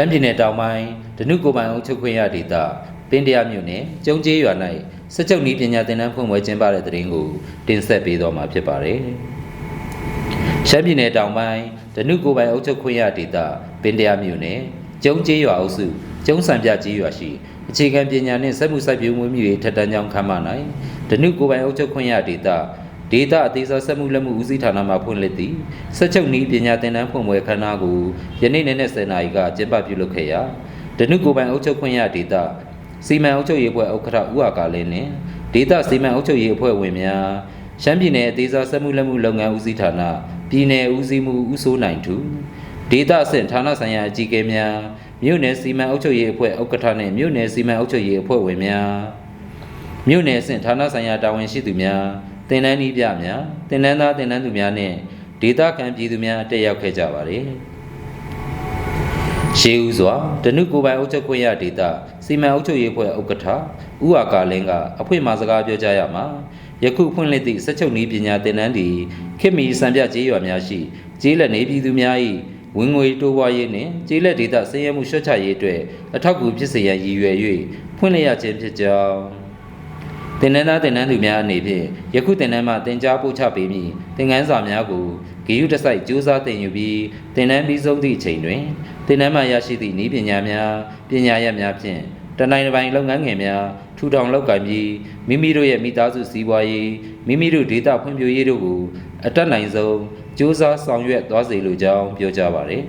တမ်းပြည်နယ်တောင်ပိုင်းဒနုကိုယ်ပိုင်အုပ်ချုပ်ခွင့်ရဒေသပင်တရမြို့နယ်ကျုံကျေးရွာ၌စက်ချုပ်နီးပညာသင်တန်းဖွင့်ပွဲကျင်းပတဲ့တဲ့ရင်ကိုတင်ဆက်ပေးသွားမှာဖြစ်ပါတယ်။ရှမ်းပြည်နယ်တောင်ပိုင်းဒနုကိုယ်ပိုင်အုပ်ချုပ်ခွင့်ရဒေသပင်တရမြို့နယ်ကျုံကျေးရွာအုပ်စုကျုံစံပြကျေးရွာရှိအခြေခံပညာနှင့်စက်မှုစိုက်ပျိုးမှုမျိုးတွေထက်တန်းကြောင်းခမ်းမ၌ဒနုကိုယ်ပိုင်အုပ်ချုပ်ခွင့်ရဒေသ ဒေတာအသေးစားစက်မှုလက်မှုဦးစီးဌာနမှဖွင့်လှစ်သည့်စက်ချုပ်နီးပညာသင်တန်းဖွင့်ပွဲခမ်းနားကိုယနေ့နေ့နဲ့10နာရီကကျင်းပပြုလုပ်ခဲ့ရာဒနုကိုယ်ပိုင်အုပ်ချုပ်ခွင့်ရဒေတာစီမံအုပ်ချုပ်ရေးအဖွဲ့ဥက္ကဋ္ဌဦးအာကာလင်းနှင့်ဒေတာစီမံအုပ်ချုပ်ရေးအဖွဲ့ဝင်များရှမ်းပြည်နယ်အသေးစားစက်မှုလက်မှုလုပ်ငန်းဦးစီးဌာနပြည်내ဦးစီးမှုဦးစိုးနိုင်သူဒေတာအဆင့်ဌာနဆိုင်ရာအကြီးအကဲများမြို့နယ်စီမံအုပ်ချုပ်ရေးအဖွဲ့ဥက္ကဋ္ဌနှင့်မြို့နယ်စီမံအုပ်ချုပ်ရေးအဖွဲ့ဝင်များမြို့နယ်အဆင့်ဌာနဆိုင်ရာတာဝန်ရှိသူများ တင်နန်းဤပြများတင်နန်းသားတင်နန်းသူများနဲ့ဒေသခံပြည်သူများတက်ရောက်ခဲ့ကြပါတယ်။ရှေးဦးစွာဒနုကိုယ်ပိုင်အုပ်ချုပ်ခွင့်ရဒေသစီမံအုပ်ချုပ်ရေးအဖွဲ့ဥက္ကဋ္ဌဦးအာကာလင်းကအဖွင့်မှာစကားပြောကြားရမှာယခုဖွင့်လှစ်သည့်စက်ချုပ်နည်းပညာတင်နန်းသည်ခေတ်မီစံပြကျေးရွာများရှိကျေးလက်နေပြည်သူများ၏ဝင်ငွေတိုးပွားရေးနှင့်ကျေးလက်ဒေသဆင်းရဲမှုလျှော့ချရေးအတွက်အထောက်အကူဖြစ်စေရန်ရည်ရွယ်၍ဖွင့်လှစ်ရခြင်းဖြစ်ကြောင်း တင်နန်းသားတင်နန်းသူများအနေဖြင့်ယခုတင်နန်းမှတင် जा ပို့ချပေးမည်သင်ခန်းစာများကိုဂေယုတစိုက်စူးစမ်းသင်ယူပြီးတင်နန်းပြီးဆုံးသည့်အချိန်တွင်တင်နန်းမှရရှိသည့်နည်းပညာများပညာရပ်များဖြင့်တနိုင်တစ်ပိုင်းလုပ်ငန်းငယ်များထူထောင်လုပ်ကိုင်ပြီးမိမိတို့ရဲ့မိသားစုစည်းပွားရေးမိမိတို့ဒေသဖွံ့ဖြိုးရေးတို့ကိုအတက်နိုင်ဆုံးစူးစမ်းဆောင်ရွက်သွားစေလိုကြောင်းပြောကြားပါရယ်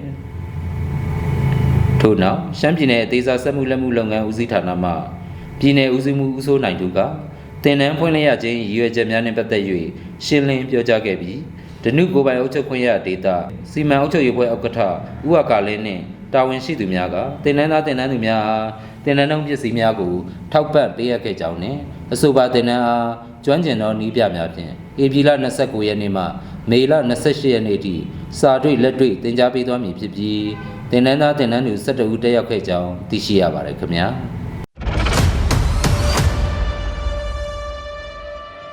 ထို့နောက်ရှမ်းပြည်နယ်အသေးစားစက်မှုလက်မှုလုပ်ငန်းဦးစီးဌာနမှပြည်내ဦးစီးမှုဦးစိုးနိုင်သူက တင်နန်းဖွင့်လှစ်ရခြင်းရည်ရွယ်ချက်များနှင့်ပတ်သက်၍ရှင်းလင်းပြောကြားခဲ့ပြီးဒနုကိုယ်ပိုင်အုပ်ချုပ်ခွင့်ရဒေတာစီမံအုပ်ချုပ်ရေးဖွဲ့ဥက္ကဋ္ဌဦးအကာလင်းနှင့်တာဝန်ရှိသူများကတင်နန်းသားတင်နန်းသူများအားတင်နန်းလုံးပစ္စည်းများကိုထောက်ပံ့ပေးအပ်ခဲ့ကြောင်းနှင့်အဆိုပါတင်နန်းအားကျွမ်းကျင်သောနည်းပြများဖြင့်ဧပြီလ29ရက်နေ့မှမေလ28ရက်နေ့ထိစာတွေ့လက်တွေ့တင် जा ပေးသွားမည်ဖြစ်ပြီးတင်နန်းသားတင်နန်းသူ12ဦးတက်ရောက်ခဲ့ကြောင်းသိရှိရပါတယ်ခင်ဗျာ။